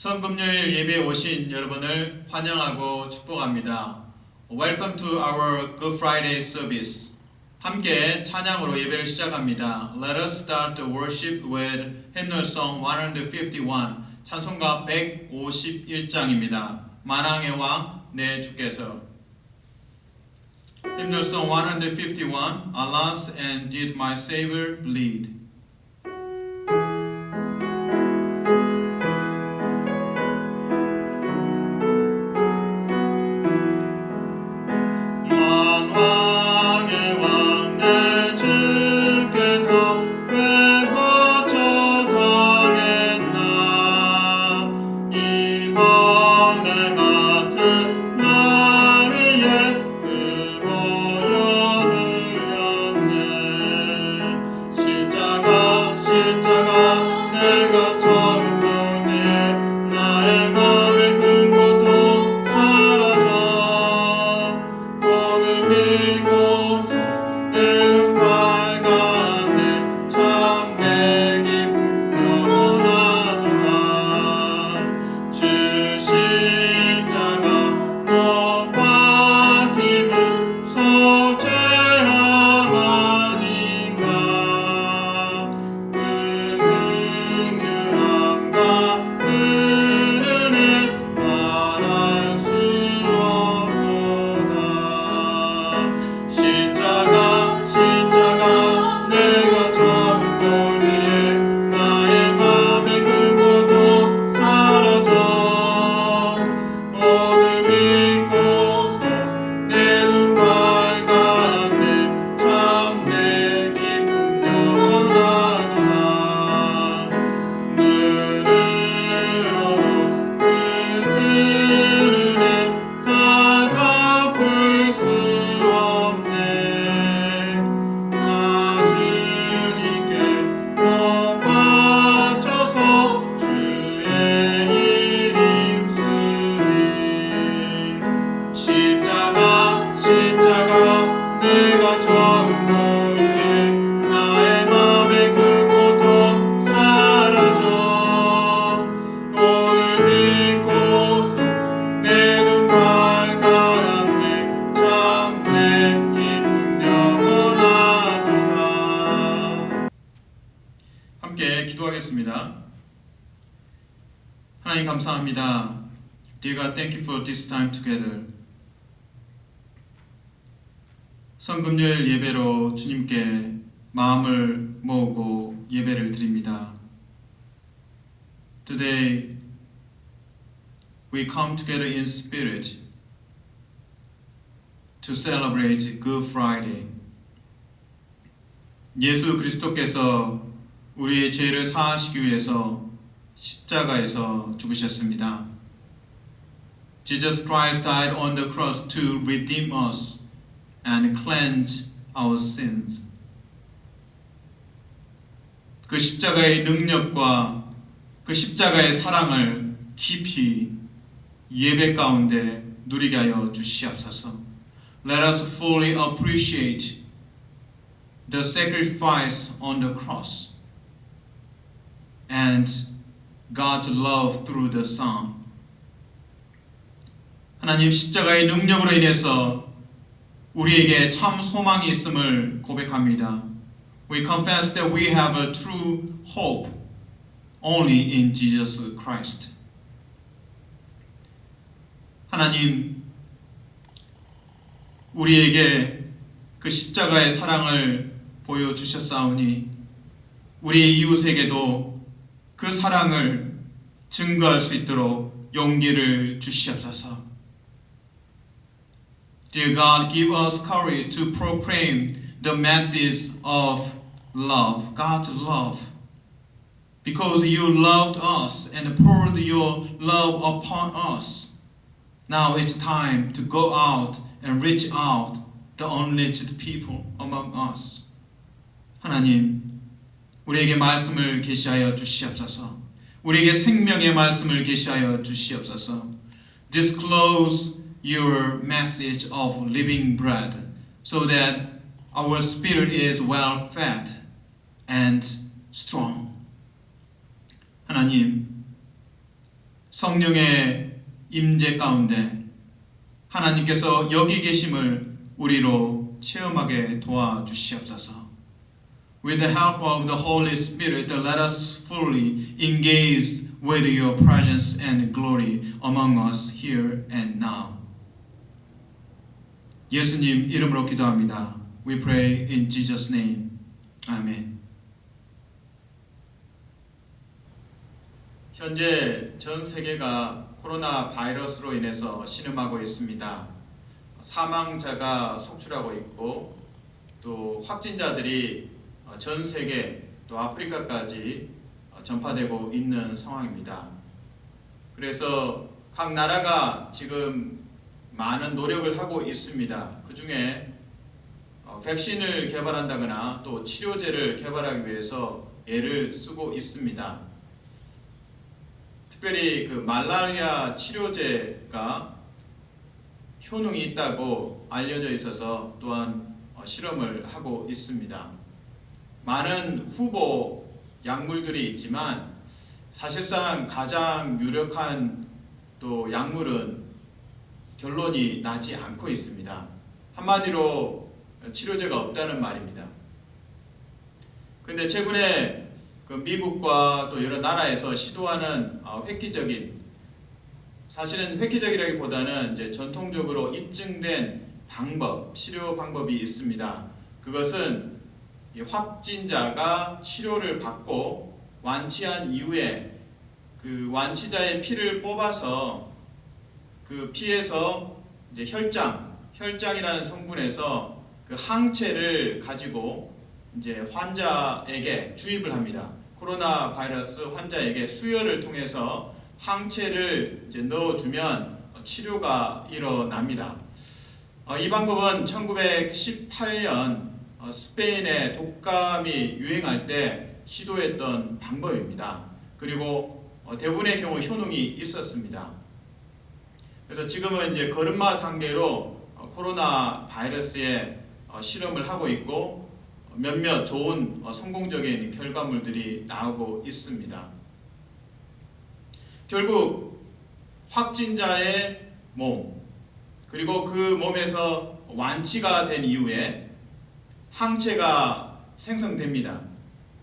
성금요일 예배에 오신 여러분을 환영하고 축복합니다. Welcome to our Good Friday service. 함께 찬양으로 예배를 시작합니다. Let us start the worship with hymnal song 151. 찬송가 151장입니다. 만왕의 왕 내 주께서 Hymnal song 151 Alas and did my Savior bleed 성금요일 예배로 주님께 마음을 모으고 예배를 드립니다. Today we come together in spirit to celebrate Good Friday. 예수 그리스도께서 우리의 죄를 사하시기 위해서 십자가에서 죽으셨습니다. Jesus Christ died on the cross to redeem us and cleanse our sins. 그 십자가의 능력과 그 십자가의 사랑을 깊이 예배 가운데 누리게 하여 주시옵소서. Let us fully appreciate the sacrifice on the cross and God's love through the Son. 하나님 십자가의 능력으로 인해서 우리에게 참 소망이 있음을 고백합니다. We confess that we have a true hope only in Jesus Christ. 하나님, 우리에게 그 십자가의 사랑을 보여주셨사오니 우리 이웃에게도 그 사랑을 증거할 수 있도록 용기를 주시옵소서. Dear God, give us courage to proclaim the message of love, God's love. Because you loved us and poured your love upon us. Now it's time to go out and reach out the unreached people among us. 하나님, 우리에게 말씀을 계시하여 주시옵소서. 우리에게 생명의 말씀을 계시하여 주시옵소서. Disclose your message of living bread so that our spirit is well fed and strong. 하나님, 성령의 임재 가운데 하나님께서 여기 계심을 우리로 체험하게 도와주시옵소서. With the help of the Holy Spirit, let us fully engage with your presence and glory among us here and now. 예수님 이름으로 기도합니다. We pray in Jesus' name. 아멘. 현재 전 세계가 코로나 바이러스로 인해서 신음하고 있습니다. 사망자가 속출하고 있고 또 확진자들이 전 세계 또 아프리카까지 전파되고 있는 상황입니다. 그래서 각 나라가 지금 많은 노력을 하고 있습니다. 그 중에 어, 백신을 개발한다거나 또 치료제를 개발하기 위해서 애를 쓰고 있습니다. 특별히 그 말라리아 치료제가 효능이 있다고 알려져 있어서 또한 어, 실험을 하고 있습니다. 많은 후보 약물들이 있지만 사실상 가장 유력한 또 약물은 결론이 나지 않고 있습니다. 한마디로 치료제가 없다는 말입니다. 근데 최근에 그 미국과 또 여러 나라에서 시도하는 어, 획기적인 사실은 획기적이라기보다는 이제 전통적으로 입증된 방법, 치료 방법이 있습니다. 그것은 이 확진자가 치료를 받고 완치한 이후에 그 완치자의 피를 뽑아서 그 피에서 이제 혈장, 혈장이라는 성분에서 그 항체를 가지고 이제 환자에게 주입을 합니다. 코로나 바이러스 환자에게 수혈을 통해서 항체를 이제 넣어주면 치료가 일어납니다. 어, 이 방법은 1918년 어, 스페인의 독감이 유행할 때 시도했던 방법입니다. 그리고 어, 대부분의 경우 효능이 있었습니다. 그래서 지금은 이제 걸음마 단계로 어, 코로나 바이러스에 어, 실험을 하고 있고 몇몇 좋은 어, 성공적인 결과물들이 나오고 있습니다. 결국 확진자의 몸 그리고 그 몸에서 완치가 된 이후에 항체가 생성됩니다.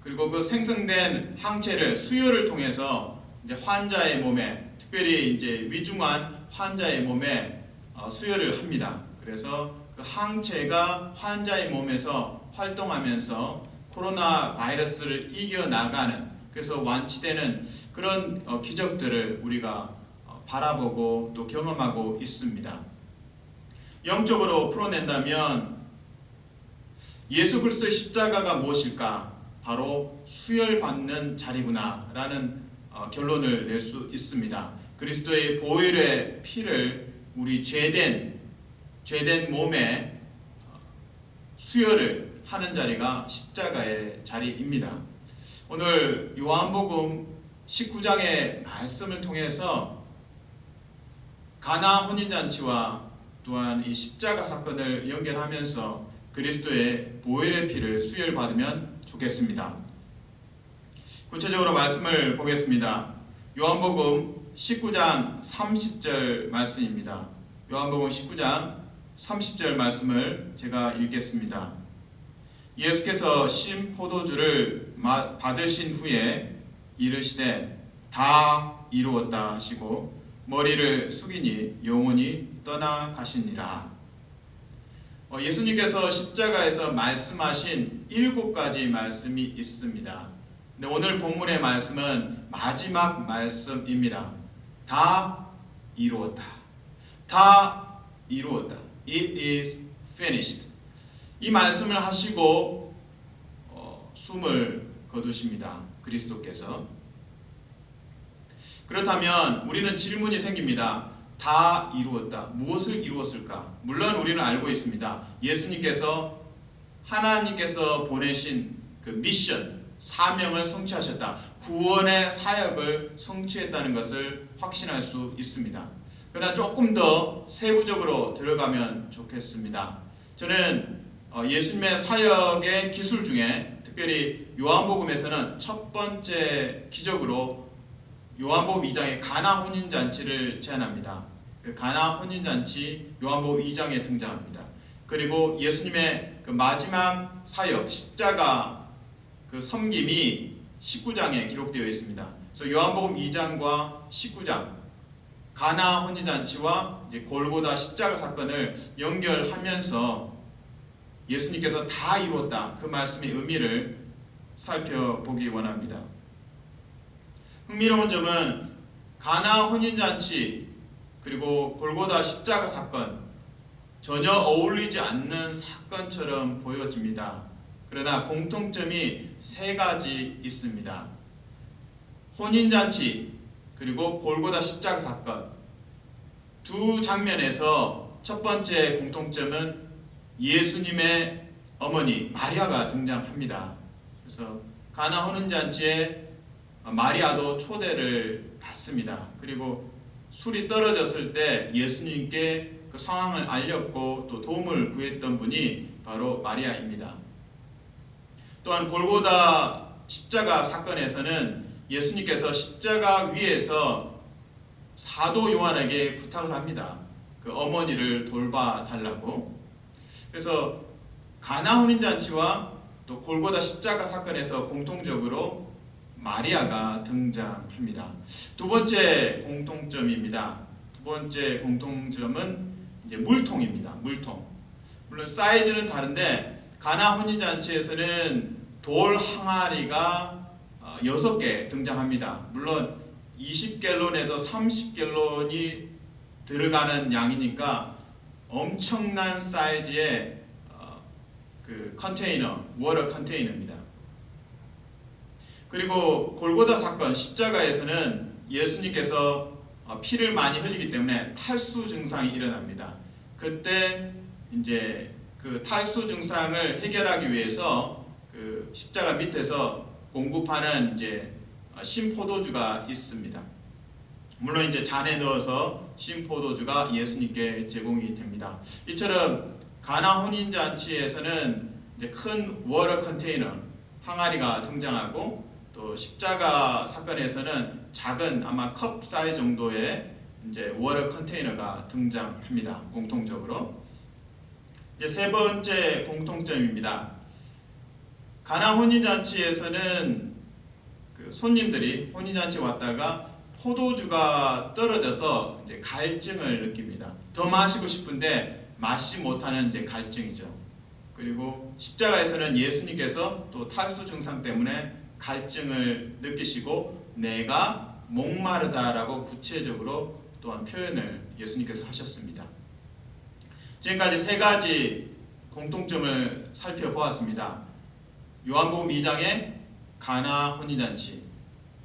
그리고 그 생성된 항체를 수혈을 통해서 이제 환자의 몸에 특별히 이제 위중한 환자의 몸에 어, 수혈을 합니다. 그래서 그 항체가 환자의 몸에서 활동하면서 코로나 바이러스를 이겨 나가는 그래서 완치되는 그런 어, 기적들을 우리가 어, 바라보고 또 경험하고 있습니다. 영적으로 풀어낸다면 예수 그리스도의 십자가가 무엇일까? 바로 수혈받는 자리구나라는 어, 결론을 낼 수 있습니다. 그리스도의 보혈의 피를 우리 죄된 죄된 몸에 어, 수혈을 하는 자리가 십자가의 자리입니다. 오늘 요한복음 19장의 말씀을 통해서 가나 혼인잔치와 또한 이 십자가 사건을 연결하면서 그리스도의 보혈의 피를 수혈받으면 좋겠습니다. 구체적으로 말씀을 보겠습니다. 요한복음 19장 30절 말씀입니다. 요한복음 19장 30절 말씀을 제가 읽겠습니다. 예수께서 신 포도주를 받으신 후에 이르시되 다 이루었다 하시고 머리를 숙이니 영혼이 떠나가시니라. 어, 예수님께서 십자가에서 말씀하신 일곱 가지 말씀이 있습니다. 근데 오늘 본문의 말씀은 마지막 말씀입니다. 다 이루었다. 다 이루었다. It is finished. 이 말씀을 하시고 어, 숨을 거두십니다. 그리스도께서. 그렇다면 우리는 질문이 생깁니다. 다 이루었다. 무엇을 이루었을까? 물론 우리는 알고 있습니다. 예수님께서 하나님께서 보내신 그 미션, 사명을 성취하셨다. 구원의 사역을 성취했다는 것을 확신할 수 있습니다. 그러나 조금 더 세부적으로 들어가면 좋겠습니다. 저는 어, 예수님의 사역의 기술 중에 특별히 요한복음에서는 첫 번째 기적으로 요한복음 2장에 가나 혼인 잔치를 제안합니다. 그 가나 혼인 잔치 요한복음 2장에 등장합니다. 그리고 예수님의 그 마지막 사역 십자가 그 섬김이 19장에 기록되어 있습니다. 그래서 요한복음 2장과 19장 가나 혼인 잔치와 이제 골고다 십자가 사건을 연결하면서 예수님께서 다 이루었다 그 말씀의 의미를 살펴보기 원합니다. 흥미로운 점은 가나 혼인 잔치 그리고 골고다 십자가 사건 전혀 어울리지 않는 사건처럼 보여집니다. 그러나 공통점이 세 가지 있습니다. 혼인 잔치 그리고 골고다 십자가 사건 두 장면에서 첫 번째 공통점은 예수님의 어머니 마리아가 등장합니다. 그래서 가나 혼인 잔치에 마리아도 초대를 받습니다. 그리고 술이 떨어졌을 때 예수님께 그 상황을 알렸고 또 도움을 구했던 분이 바로 마리아입니다. 또한 골고다 십자가 사건에서는 예수님께서 십자가 위에서 사도 요한에게 부탁을 합니다. 그 어머니를 돌봐 달라고. 그래서 가나 혼인 잔치와 또 골고다 십자가 사건에서 공통적으로 마리아가 등장합니다. 두 번째 공통점입니다. 두 번째 공통점은 이제 물통입니다. 물통. 물론 사이즈는 다른데 가나 혼인 잔치에서는 돌 항아리가 어, 여섯 개 등장합니다. 물론 20갤론에서 30갤론이 들어가는 양이니까 엄청난 사이즈의 어, 그 컨테이너, 워터 컨테이너입니다. 그리고 골고다 사건 십자가에서는 예수님께서 어, 피를 많이 흘리기 때문에 탈수 증상이 일어납니다. 그때 이제 그 탈수 증상을 해결하기 위해서 그 십자가 밑에서 공급하는 이제 어, 신포도주가 있습니다. 물론 이제 잔에 넣어서 신포도주가 예수님께 제공이 됩니다. 이처럼 가나 혼인 잔치에서는 이제 큰 워터 컨테이너 항아리가 등장하고 또 십자가 사건에서는 작은 아마 컵 사이즈 정도의 이제 워터 컨테이너가 등장합니다. 공통적으로 이제 세 번째 공통점입니다. 가나 혼인 잔치에서는 그 손님들이 혼인 잔치 왔다가 포도주가 떨어져서 이제 갈증을 느낍니다. 더 마시고 싶은데 마시지 못하는 이제 갈증이죠. 그리고 십자가에서는 예수님께서 또 탈수 증상 때문에 갈증을 느끼시고 내가 목마르다라고 구체적으로 또한 표현을 예수님께서 하셨습니다. 지금까지 세 가지 공통점을 살펴보았습니다. 요한복음 2장의 가나 혼인잔치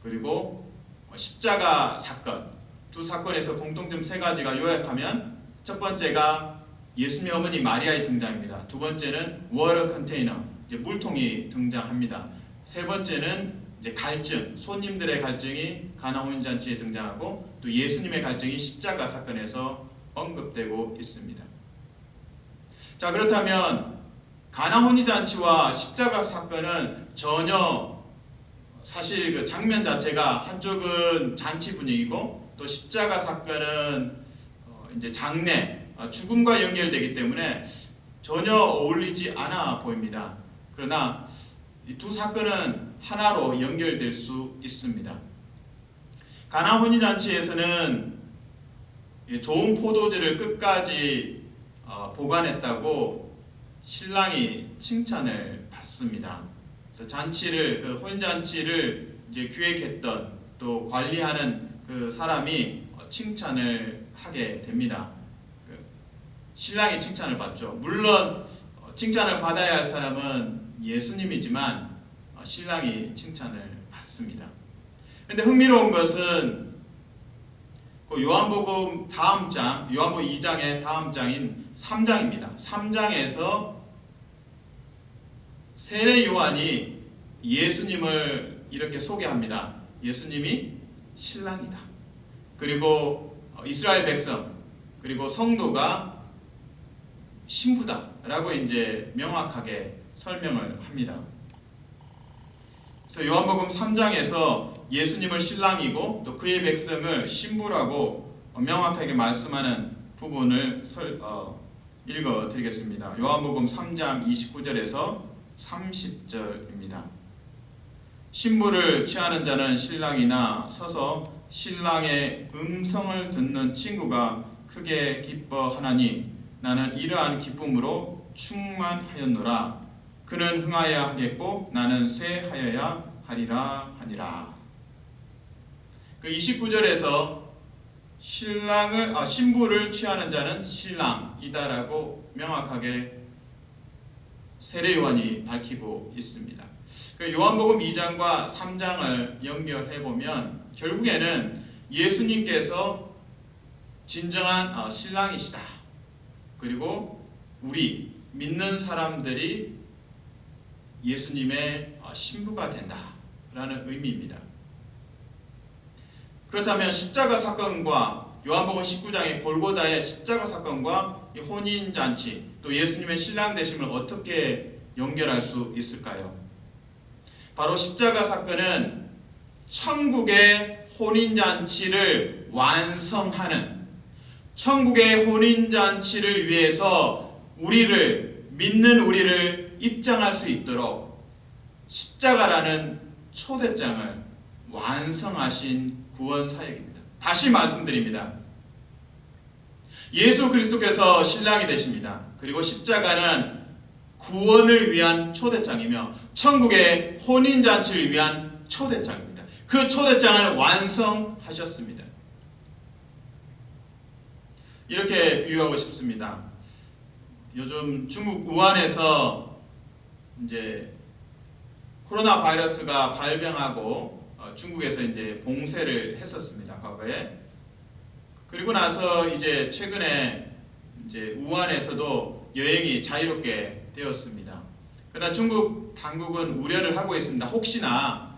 그리고 십자가 사건 두 사건에서 공통점 세 가지가 요약하면 첫 번째가 예수님의 어머니 마리아의 등장입니다. 두 번째는 워터 컨테이너 이제 물통이 등장합니다. 세 번째는 이제 갈증 손님들의 갈증이 가나 혼인잔치에 등장하고 또 예수님의 갈증이 십자가 사건에서 언급되고 있습니다. 자 그렇다면 가나 혼인 잔치와 십자가 사건은 전혀 사실 그 장면 자체가 한쪽은 잔치 분위기고 또 십자가 사건은 어 이제 장례 어 죽음과 연결되기 때문에 전혀 어울리지 않아 보입니다. 그러나 이 두 사건은 하나로 연결될 수 있습니다. 가나 혼인 잔치에서는 좋은 포도주를 끝까지 어 보관했다고 신랑이 칭찬을 받습니다. 그래서 잔치를 그 혼인 잔치를 이제 기획했던 또 관리하는 그 사람이 칭찬을 하게 됩니다. 그 신랑이 칭찬을 받죠. 물론 어, 칭찬을 받아야 할 사람은 예수님이지만 어, 신랑이 칭찬을 받습니다. 근데 흥미로운 것은 그 요한복음 다음 장, 요한복음 2장의 다음 장인 3장입니다. 3장에서 세례 요한이 예수님을 이렇게 소개합니다. 예수님이 신랑이다. 그리고 이스라엘 백성 그리고 성도가 신부다라고 이제 명확하게 설명을 합니다. 그래서 요한복음 3장에서 예수님을 신랑이고 또 그의 백성을 신부라고 어, 명확하게 말씀하는 부분을 설, 어, 읽어드리겠습니다. 요한복음 3장 29절에서 30절입니다. 신부를 취하는 자는 신랑이나 서서 신랑의 음성을 듣는 친구가 크게 기뻐하나니 나는 이러한 기쁨으로 충만하였노라. 그는 흥하여야 하겠고 나는 쇠하여야 하리라 하니라. 그 29절에서 신랑을 아 신부를 취하는 자는 신랑이다라고 명확하게 세례 요한이 밝히고 있습니다. 그 요한복음 2장과 3장을 연결해 보면 결국에는 예수님께서 진정한 어, 신랑이시다. 그리고 우리 믿는 사람들이 예수님의 어, 신부가 된다라는 의미입니다. 그렇다면 십자가 사건과 요한복음 19장의 골고다의 십자가 사건과 이 혼인 잔치 또 예수님의 신랑 되심을 어떻게 연결할 수 있을까요? 바로 십자가 사건은 천국의 혼인 잔치를 완성하는 천국의 혼인 잔치를 위해서 우리를 믿는 우리를 입장할 수 있도록 십자가라는 초대장을 완성하신 구원 사역입니다. 다시 말씀드립니다. 예수 그리스도께서 신랑이 되십니다. 그리고 십자가는 구원을 위한 초대장이며 천국의 혼인 잔치를 위한 초대장입니다. 그 초대장을 완성하셨습니다. 이렇게 비유하고 싶습니다. 요즘 중국 우한에서 이제 코로나 바이러스가 발병하고 어, 중국에서 이제 봉쇄를 했었습니다. 과거에. 그리고 나서 이제 최근에 이제 우한에서도 여행이 자유롭게 되었습니다. 그러나 중국 당국은 우려를 하고 있습니다. 혹시나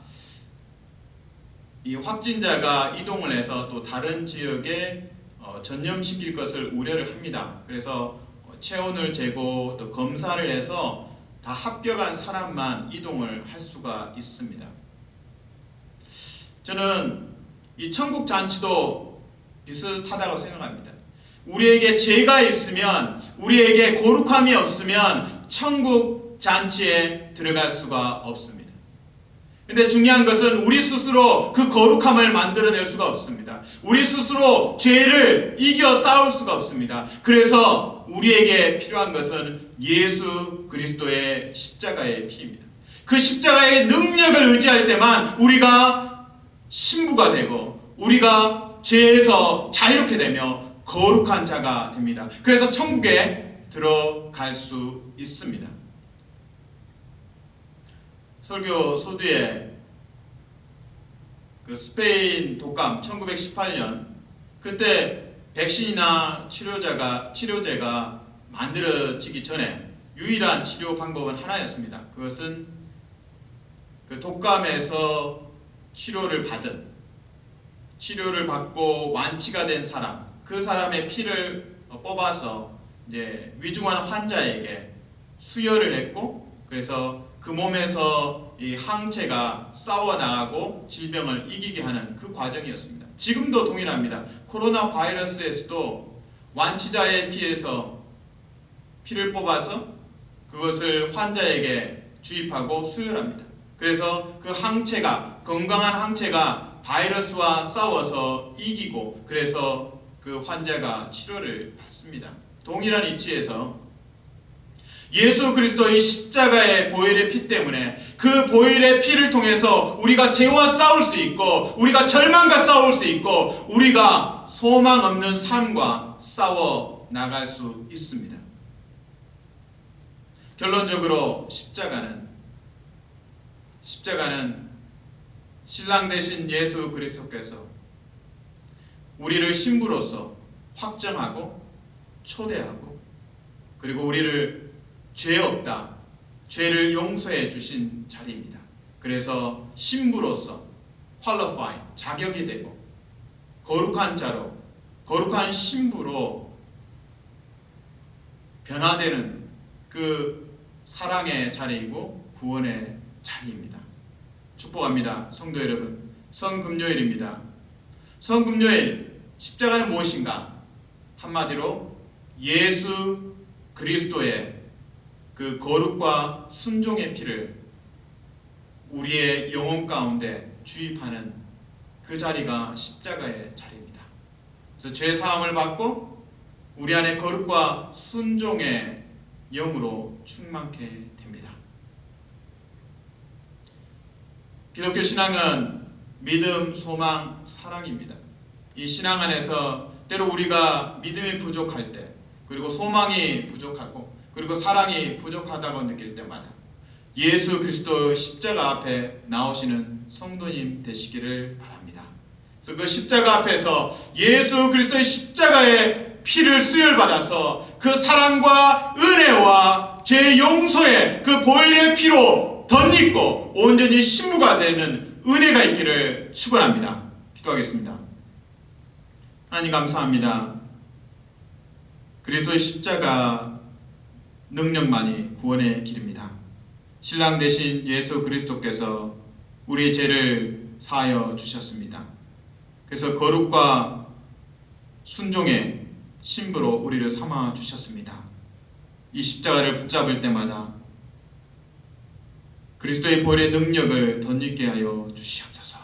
이 확진자가 이동을 해서 또 다른 지역에 어, 전염시킬 것을 우려를 합니다. 그래서 체온을 재고 또 검사를 해서 다 합격한 사람만 이동을 할 수가 있습니다. 저는 이 천국 잔치도 비슷하다고 생각합니다. 우리에게 죄가 있으면 우리에게 거룩함이 없으면 천국 잔치에 들어갈 수가 없습니다. 근데 중요한 것은 우리 스스로 그 거룩함을 만들어낼 수가 없습니다. 우리 스스로 죄를 이겨 싸울 수가 없습니다. 그래서 우리에게 필요한 것은 예수 그리스도의 십자가의 피입니다. 그 십자가의 능력을 의지할 때만 우리가 신부가 되고 우리가 죄에서 자유롭게 되며 거룩한 자가 됩니다. 그래서 천국에 들어갈 수 있습니다. 설교 소두에 그 스페인 독감 1918년 그때 백신이나 치료자가 치료제가 만들어지기 전에 유일한 치료 방법은 하나였습니다. 그것은 그 독감에서 치료를 받은 치료를 받고 완치가 된 사람 그 사람의 피를 뽑아서 이제 위중한 환자에게 수혈을 했고 그래서 그 몸에서 이 항체가 싸워 나가고 질병을 이기게 하는 그 과정이었습니다. 지금도 동일합니다. 코로나 바이러스에서도 완치자의 피에서 피를 뽑아서 그것을 환자에게 주입하고 수혈합니다. 그래서 그 항체가 건강한 항체가 바이러스와 싸워서 이기고 그래서 그 환자가 치료를 받습니다. 동일한 이치에서 예수 그리스도의 십자가의 보혈의 피 때문에 그 보혈의 피를 통해서 우리가 죄와 싸울 수 있고 우리가 절망과 싸울 수 있고 우리가 소망 없는 삶과 싸워 나갈 수 있습니다. 결론적으로 십자가는 십자가는 신랑 대신 예수 그리스도께서 우리를 신부로서 확정하고 초대하고 그리고 우리를 죄 없다. 죄를 용서해 주신 자리입니다. 그래서 신부로서 qualify 자격이 되고 거룩한 자로 거룩한 신부로 변화되는 그 사랑의 자리이고 구원의 자리입니다. 축복합니다. 성도 여러분. 성금요일입니다. 성금요일 십자가는 무엇인가? 한마디로 예수 그리스도의 그 거룩과 순종의 피를 우리의 영혼 가운데 주입하는 그 자리가 십자가의 자리입니다. 그래서 죄 사함을 받고 우리 안에 거룩과 순종의 영으로 충만케 됩니다. 기독교 신앙은 믿음, 소망, 사랑입니다. 이 신앙 안에서 때로 우리가 믿음이 부족할 때, 그리고 소망이 부족하고, 그리고 사랑이 부족하다고 느낄 때마다 예수 그리스도 십자가 앞에 나오시는 성도님 되시기를 바랍니다. 그래서 그 십자가 앞에서 예수 그리스도의 십자가의 피를 수혈받아서 그 사랑과 은혜와 죄 용서의 그 보혈의 피로 덧입고 온전히 신부가 되는 은혜가 있기를 축원합니다. 기도하겠습니다. 하나님 감사합니다. 그리스도의 십자가 능력만이 구원의 길입니다. 신랑 대신 예수 그리스도께서 우리의 죄를 사하여 주셨습니다. 그래서 거룩과 순종의 신부로 우리를 삼아 주셨습니다. 이 십자가를 붙잡을 때마다 그리스도의 보혈의 능력을 덧입게 하여 주시옵소서.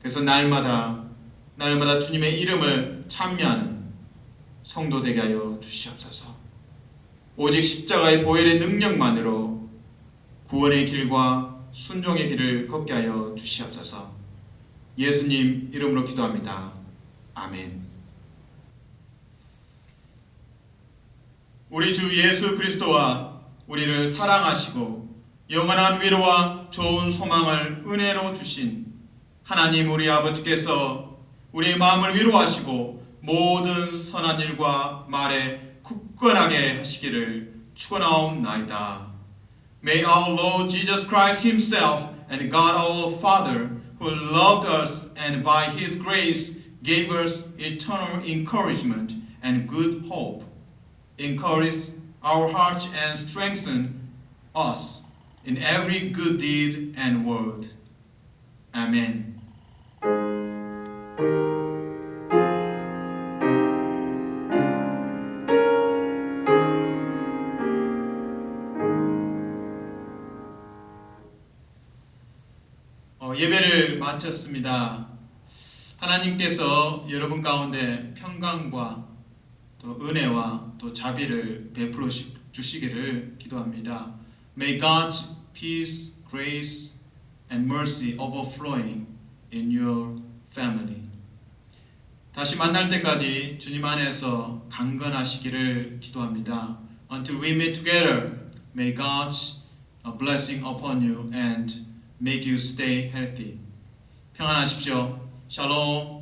그래서 날마다 날마다 주님의 이름을 찬미하는 성도 되게 하여 주시옵소서. 오직 십자가의 보혈의 능력만으로 구원의 길과 순종의 길을 걷게 하여 주시옵소서. 예수님 이름으로 기도합니다. 아멘. 우리 주 예수 그리스도와 우리를 사랑하시고 영원한 위로와 좋은 소망을 은혜로 주신 하나님 우리 아버지께서 우리의 마음을 위로하시고 모든 선한 일과 말에 굳건하게 하시기를 축원하옵나이다. May our Lord Jesus Christ himself and God our Father who loved us and by his grace gave us eternal encouragement and good hope encourage our hearts and strengthen us in every good deed and word. Amen. 어, 예배를 마쳤습니다. 하나님께서 여러분 가운데 평강과 또 은혜와 또 자비를 베풀어 주- 주시기를 기도합니다. May God's peace, grace, and mercy overflowing in your family. 다시 만날 때까지 주님 안에서 강건하시기를 기도합니다. Until we meet together, may God's uh, blessing upon you and make you stay healthy. 평안하십시오. 샬롬.